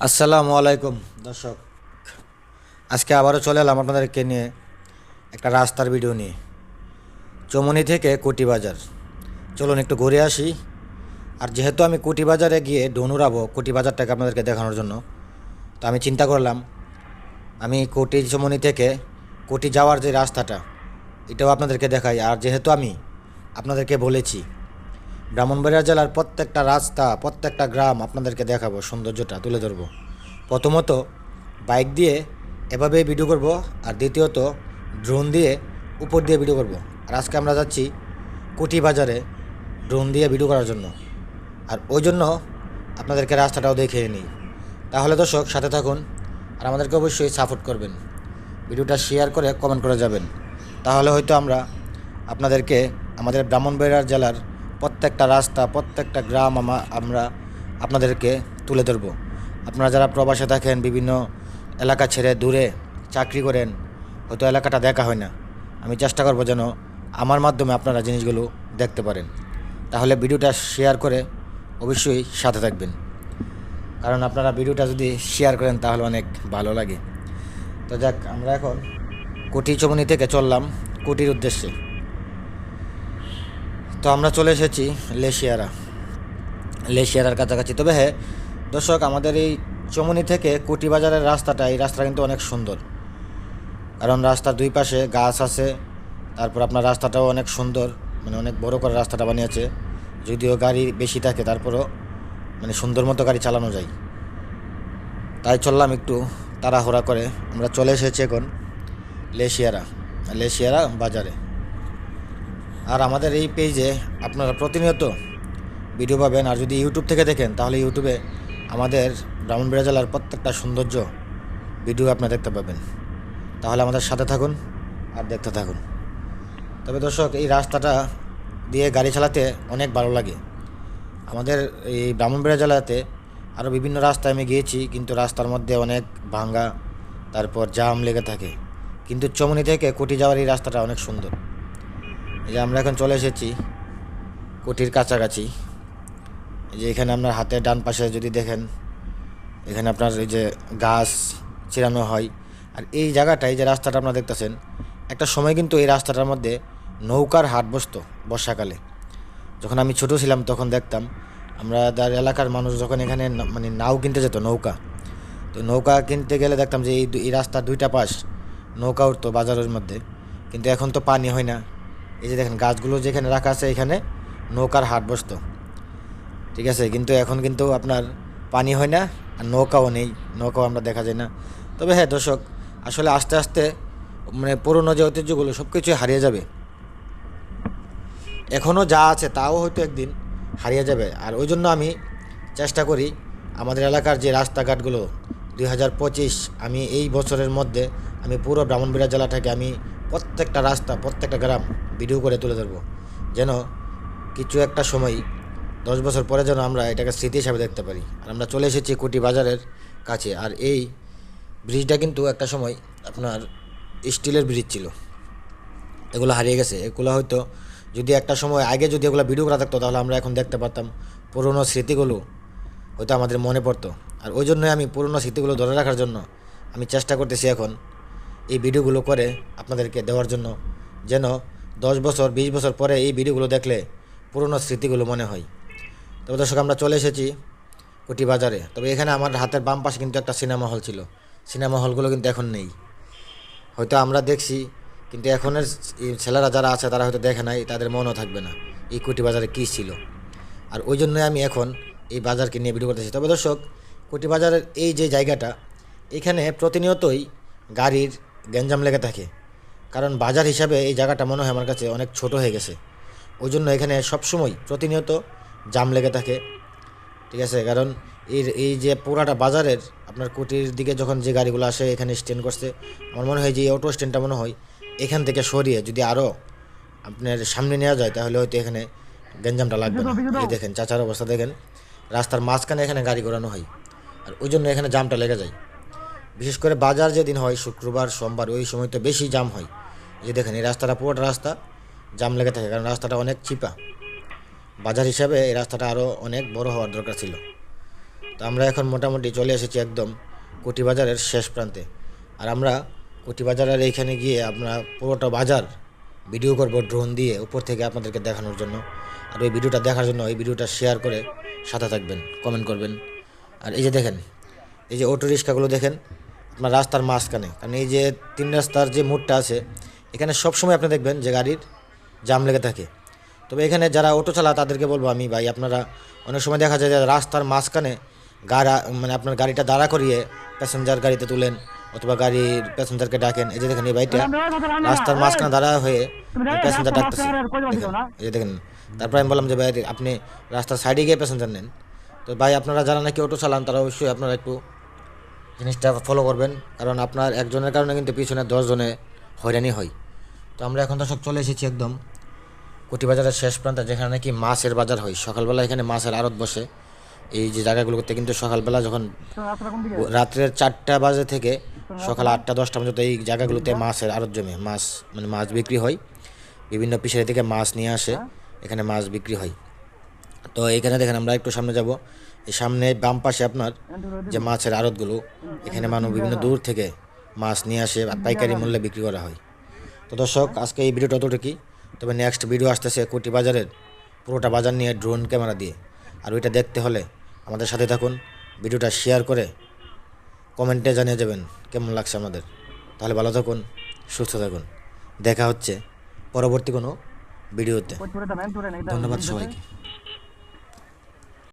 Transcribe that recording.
আসসালামু আলাইকুম, দর্শক। আজকে আবারও চলে এলাম আপনাদেরকে নিয়ে একটা রাস্তার ভিডিও নিয়ে। চমনি থেকে কোটি বাজার চলুন একটু ঘুরে আসি। আর যেহেতু আমি কোটি বাজারে গিয়ে ডনুরাবো বাজারটাকে আপনাদেরকে দেখানোর জন্য, তো আমি চিন্তা করলাম, আমি কোটি চমনি থেকে কোটি যাওয়ার যে রাস্তাটা, এটাও আপনাদেরকে দেখাই। আর যেহেতু আমি আপনাদেরকে বলেছি ব্রাহ্মণবাড়িয়া জেলার প্রত্যেকটা রাস্তা, প্রত্যেকটা গ্রাম আপনাদেরকে দেখাবো, সৌন্দর্যটা তুলে ধরবো। প্রথমত, বাইক দিয়ে এভাবেই ভিডিও করব আর দ্বিতীয়ত ড্রোন দিয়ে উপর দিয়ে ভিডিও করব। আর আজকে আমরা যাচ্ছি কুটি বাজারে ড্রোন দিয়ে ভিডিও করার জন্য। আর ওই জন্য আপনাদেরকে রাস্তাটাও দেখিয়ে নিই। তাহলে দর্শক, সাথে থাকুন আর আমাদেরকে অবশ্যই সাপোর্ট করবেন। ভিডিওটা শেয়ার করে কমেন্ট করে যাবেন। তাহলে হয়তো আমরা আপনাদেরকে আমাদের ব্রাহ্মণবাড়িয়া জেলার প্রত্যেকটা রাস্তা, প্রত্যেকটা গ্রাম আমা- আমরা আপনাদেরকে তুলে ধরবো। আপনারা যারা প্রবাসে থাকেন, বিভিন্ন এলাকা ছেড়ে দূরে চাকরি করেন, হয়তো এলাকাটা দেখা হয় না। আমি চেষ্টা করব যেন আমার মাধ্যমে আপনারা জিনিসগুলো দেখতে পারেন। তাহলে ভিডিওটা শেয়ার করে অবশ্যই সাথে থাকবেন। কারণ আপনারা ভিডিওটা যদি শেয়ার করেন, তাহলে অনেক ভালো লাগে। তো যাক, আমরা এখন কুটি চমনি থেকে চললাম কুটির উদ্দেশ্যে। তো আমরা চলে এসেছি লেশিয়ারা। লেশিয়ারার কাছাকাছি। তবে হ্যাঁ দর্শক, আমাদের এই চমনি থেকে কুটি বাজারের রাস্তাটা, এই রাস্তাটা কিন্তু অনেক সুন্দর। কারণ রাস্তার দুই পাশে গাছ আছে, তারপর আপনার রাস্তাটাও অনেক সুন্দর মানে অনেক বড় করে রাস্তাটা বানিয়েছে। যদিও গাড়ি বেশি থাকে, তারপরও মানে সুন্দর মতো গাড়ি চালানো যায়। তাই চললাম একটু তাড়াহুড়া করে। আমরা চলে এসেছি এখন লেশিয়ারা লেশিয়ারা বাজারে। আর আমাদের এই পেজে আপনারা প্রতিনিয়ত ভিডিও পাবেন, আর যদি ইউটিউব থেকে দেখেন, তাহলে ইউটিউবে আমাদের ব্রাহ্মণবাড়িয়া জেলার প্রত্যেকটা সৌন্দর্য ভিডিও আপনারা দেখতে পাবেন। তাহলে আমাদের সাথে থাকুন আর দেখতে থাকুন। তবে দর্শক, এই রাস্তাটা দিয়ে গাড়ি চালাতে অনেক ভালো লাগে। আমাদের এই ব্রাহ্মণবাড়িয়া জেলাতে আরও বিভিন্ন রাস্তায় আমি গিয়েছি, কিন্তু রাস্তার মধ্যে অনেক ভাঙ্গা, তারপর জাম লেগে থাকে। কিন্তু চমনি থেকে কোটি যাওয়ার এই রাস্তাটা অনেক সুন্দর। এই যে আমরা এখন চলে এসেছি কুটির কাছাকাছি। এই যে এখানে আপনার হাতের ডান পাশে যদি দেখেন, এখানে আপনার এই যে গাছ চিরানো হয়। আর এই জায়গাটায় যে রাস্তাটা আপনারা দেখতেছেন, একটা সময় কিন্তু এই রাস্তাটার মধ্যে নৌকার হাট বসতো বর্ষাকালে। যখন আমি ছোট ছিলাম তখন দেখতাম, আমরা যার এলাকার মানুষ যখন এখানে মানে নাও কিনতে যেত নৌকা, তো নৌকা কিনতে গেলে দেখতাম যে এই রাস্তার দুইটা পাশ নৌকা উঠতো বাজারের মধ্যে। কিন্তু এখন তো পানি হয় না। এই যে দেখেন, গাছগুলো যেখানে রাখা আছে এখানে নৌকার হাট বসতো। ঠিক আছে, কিন্তু এখন কিন্তু আপনার পানি হয় না আর নৌকাও নেই, নৌকাও আমরা দেখা যায় না। তবে হ্যাঁ দর্শক, আসলে আস্তে আস্তে মানে পুরনো যে ঐতিহ্যগুলো সব কিছুই হারিয়ে যাবে। এখনও যা আছে তাও হয়তো একদিন হারিয়ে যাবে। আর ওই জন্য আমি চেষ্টা করি আমাদের এলাকার যে রাস্তাঘাটগুলো, দুই হাজার পঁচিশ, আমি এই বছরের মধ্যে আমি পুরো ব্রাহ্মণবাড়িয়া জেলাটাকে আমি প্রত্যেকটা রাস্তা, প্রত্যেকটা গ্রাম ভিডিও করে তুলে ধরবো। যেন কিছু একটা সময় দশ বছর পরে যেন আমরা এটাকে স্মৃতি হিসাবে দেখতে পারি। আর আমরা চলে এসেছি কুটি বাজারের কাছে। আর এই ব্রিজটা কিন্তু একটা সময় আপনার স্টিলের ব্রিজ ছিল। এগুলো হারিয়ে গেছে। এগুলো হয়তো যদি একটা সময় আগে যদি এগুলো ভিডিও করা থাকতো, তাহলে আমরা এখন দেখতে পারতাম পুরনো স্মৃতিগুলো হয়তো আমাদের মনে পড়তো। আর ওই জন্যই আমি পুরনো স্মৃতিগুলো ধরে রাখার জন্য আমি চেষ্টা করতেছি এখন এই ভিডিওগুলো করে আপনাদেরকে দেওয়ার জন্য। যেন দশ বছর, বিশ বছর পরে এই ভিডিওগুলো দেখলে পুরনো স্মৃতিগুলো মনে হয়। তবে দর্শক, আমরা চলে এসেছি কুটি বাজারে তবে এখানে আমার হাতের বাম পাশে কিন্তু একটা সিনেমা হল ছিল। সিনেমা হলগুলো কিন্তু এখন নেই। হয়তো আমরা দেখছি, কিন্তু এখনের ছেলেরা যারা আছে, তারা হয়তো দেখে নাই, তাদের মনও থাকবে না এই কুটি বাজারে কী ছিল। আর ওই জন্যই আমি এখন এই বাজারকে নিয়ে ভিডিও করতেছি। তবে দর্শক কুটি বাজারের এই যে জায়গাটা, এখানে প্রতিনিয়তই গাড়ির গ্যাঞ্জাম লেগে থাকে। কারণ বাজার হিসাবে এই জায়গাটা মনে হয় আমার কাছে অনেক ছোট হয়ে গেছে। ওই জন্য এখানে সবসময় প্রতিনিয়ত জাম লেগে থাকে। ঠিক আছে কারণ এর এই যে পুরাটা বাজারের আপনার কুটির দিকে যখন যে গাড়িগুলো আসে এখানে স্ট্যান্ড করছে আমার মনে হয় যে এই অটো স্ট্যান্ডটা মনে হয় এখান থেকে সরিয়ে যদি আরও আপনার সামনে নেওয়া যায় তাহলে হয়তো এখানে গেঞ্জামটা লাগবে না। এই দেখেন চাচার অবস্থা দেখেন। রাস্তার মাঝখানে এখানে গাড়ি ঘোরানো হয়। আর ওই জন্য এখানে জামটা লেগে যায়। বিশেষ করে বাজার যেদিন হয় শুক্রবার সোমবার ওই সময় তো বেশি জাম হয়। যে দেখেন, এই রাস্তাটা পুরোটা রাস্তা জাম লেগে থাকে, কারণ রাস্তাটা অনেক চিপা। বাজার হিসাবে এই রাস্তাটা আরও অনেক বড় হওয়ার দরকার ছিল। তো আমরা এখন মোটামুটি চলে এসেছি একদম বাজারের শেষ প্রান্তে। আর আমরা বাজারের এইখানে গিয়ে আমরা পুরোটা বাজার ভিডিও করব ড্রোন দিয়ে উপর থেকে আপনাদেরকে দেখানোর জন্য। আর ওই ভিডিওটা দেখার জন্য এই ভিডিওটা শেয়ার করে সাথে থাকবেন, কমেন্ট করবেন। আর এই যে দেখেন, এই যে অটো রিক্সাগুলো দেখেন, আপনার রাস্তার মাঝখানে। কারণ এই যে তিন রাস্তার যে মোড়টা আছে এখানে সবসময় আপনি দেখবেন যে গাড়ির জাম লেগে থাকে। তবে এখানে যারা অটো চালা তাদেরকে বলব আমি ভাই আপনারা অনেক সময় দেখা যায় যে রাস্তার মাঝখানে গাড়া মানে আপনার গাড়িটা দাঁড়া করিয়ে প্যাসেঞ্জার গাড়িতে তুলেন অথবা গাড়ির প্যাসেঞ্জারকে ডাকেন। এই যে দেখেন এই ভাইটা রাস্তার মাঝখানে দাঁড়া হয়ে প্যাসেঞ্জার ডাকতেছে। এই যে দেখেন তারপরে আমি বললাম যে ভাই আপনি রাস্তার সাইডে গিয়ে প্যাসেঞ্জার নেন। তো ভাই আপনারা যারা নাকি অটো চালান তারা অবশ্যই আপনারা একটু জিনিসটা ফলো করবেন। কারণ আপনার একজনের কারণে কিন্তু পিছনে দশজনে হয়রানি হয়। তো আমরা এখন দর্শক চলে এসেছি একদম কোটি বাজারের শেষ প্রান্তে, যেখানে নাকি মাছের বাজার হয়। সকালবেলা এখানে মাছের আড়ত বসে। এই যে জায়গাগুলোতে কিন্তু সকালবেলা যখন রাত্রের চারটা বাজে থেকে সকাল আটটা, দশটা পর্যন্ত এই জায়গাগুলোতে মাছের আড়ত জমে। মাছ মানে মাছ বিক্রি হয়। বিভিন্ন পিসারি থেকে মাছ নিয়ে আসে। এখানে মাছ বিক্রি হয়। তো এখানে দেখেন আমরা একটু সামনে যাব। এই সামনে বাম পাশে আপনার যে মাছের আড়তগুলো, এখানে মানুষ বিভিন্ন দূর থেকে মাছ নিয়ে আসে, পাইকারি মূল্যে বিক্রি করা হয়। তো দর্শক, আজকে এই ভিডিওটা অতটুকুই তবে নেক্সট ভিডিও আসতেছে কোটি বাজারের পুরোটা বাজার নিয়ে ড্রোন ক্যামেরা দিয়ে। আর ওইটা দেখতে হলে আমাদের সাথে থাকুন, ভিডিওটা শেয়ার করে কমেন্টে জানিয়ে যাবেন কেমন লাগছে আমাদের তাহলে ভালো থাকুন, সুস্থ থাকুন। দেখা হচ্ছে পরবর্তী কোনো ভিডিওতে। ধন্যবাদ সবাইকে।